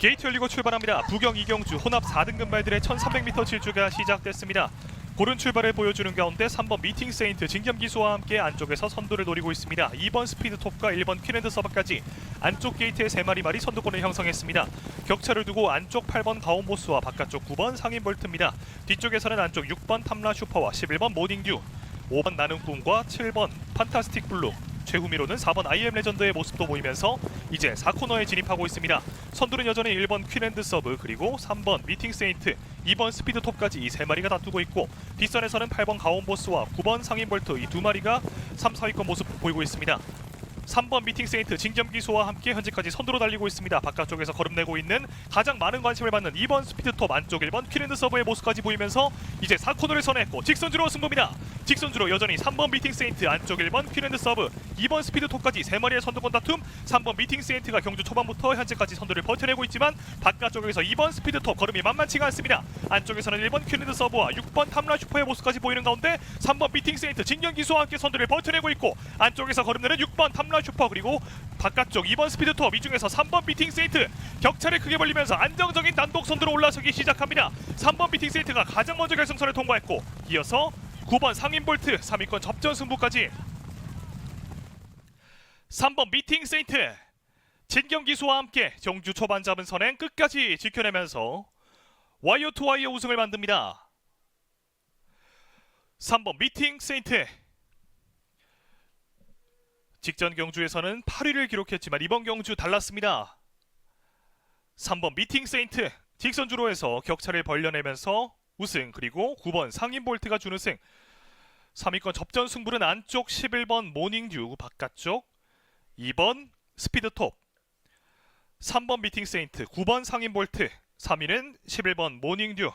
게이트 열리고 출발합니다. 부경 이경주 혼합 4등급 말들의 1300m 질주가 시작됐습니다. 고른 출발을 보여주는 가운데 3번 미팅 세인트 진겸 기수와 함께 안쪽에서 선두를 노리고 있습니다. 2번 스피드 톱과 1번 퀴랜드 서바까지 안쪽 게이트의 세 마리 말이 선두권을 형성했습니다. 격차를 두고 안쪽 8번 가온보스와 바깥쪽 9번 상인 볼트입니다. 뒤쪽에서는 안쪽 6번 탐라 슈퍼와 11번 모닝듀 5번 나는 꿈과 7번 판타스틱 블루 최후미로는 4번 IM 레전드의 모습도 보이면서 이제 4코너에 진입하고 있습니다. 선두는 여전히 1번 퀸앤드 서브 그리고 3번 미팅 세인트 2번 스피드 톱까지 이 세 마리가 다투고 있고 뒷선에서는 8번 가온 보스와 9번 상인 볼트 이 두 마리가 3, 4위권 모습 보이고 있습니다. 3번 미팅 세인트 진겸 기수와 함께 현재까지 선두로 달리고 있습니다. 바깥쪽에서 거름내고 있는 가장 많은 관심을 받는 2번 스피드톱 안쪽 1번 퀴랜드 서브의 모습까지 보이면서 이제 4코너를 선했고 직선주로 승부입니다. 직선주로 여전히 3번 미팅 세인트 안쪽 1번 퀴랜드 서브 2번 스피드톱까지 3마리의 선두권 다툼 3번 미팅 세인트가 경주 초반부터 현재까지 선두를 버텨내고 있지만 바깥쪽에서 2번 스피드톱 걸음이 만만치가 않습니다. 안쪽에서는 1번 퀴랜드 서브와 6번 탐라 슈퍼의 모습까지 보이는 가운데 3번 미팅 세인트 진경 기수와 함께 선두를 버텨내고 있고 안쪽에서 걸음내는 6번 탐라 슈퍼 그리고 바깥쪽 2번 스피드톱 이 중에서 3번 미팅 세인트 격차를 크게 벌리면서 안정적인 단독 선두로 올라서기 시작합니다. 3번 미팅 세인트가 가장 먼저 결승선을 통과했고 이어서 9번 상인 볼트 3위권 접전 승부까지 3번 미팅 세인트 진경 기수와 함께 경주 초반 잡은 선행 끝까지 지켜내면서 와이어 우승을 만듭니다. 3번 미팅 세인트 직전 경주에서는 8위를 기록했지만 이번 경주 달랐습니다. 3번 미팅 세인트 직선주로에서 격차를 벌려내면서 우승 그리고 9번 상인 볼트가 주는 승. 3위권 접전 승부는 안쪽 11번 모닝듀 바깥쪽 2번 스피드톱. 3번 미팅 세인트 9번 상인 볼트. 3위는 11번 모닝듀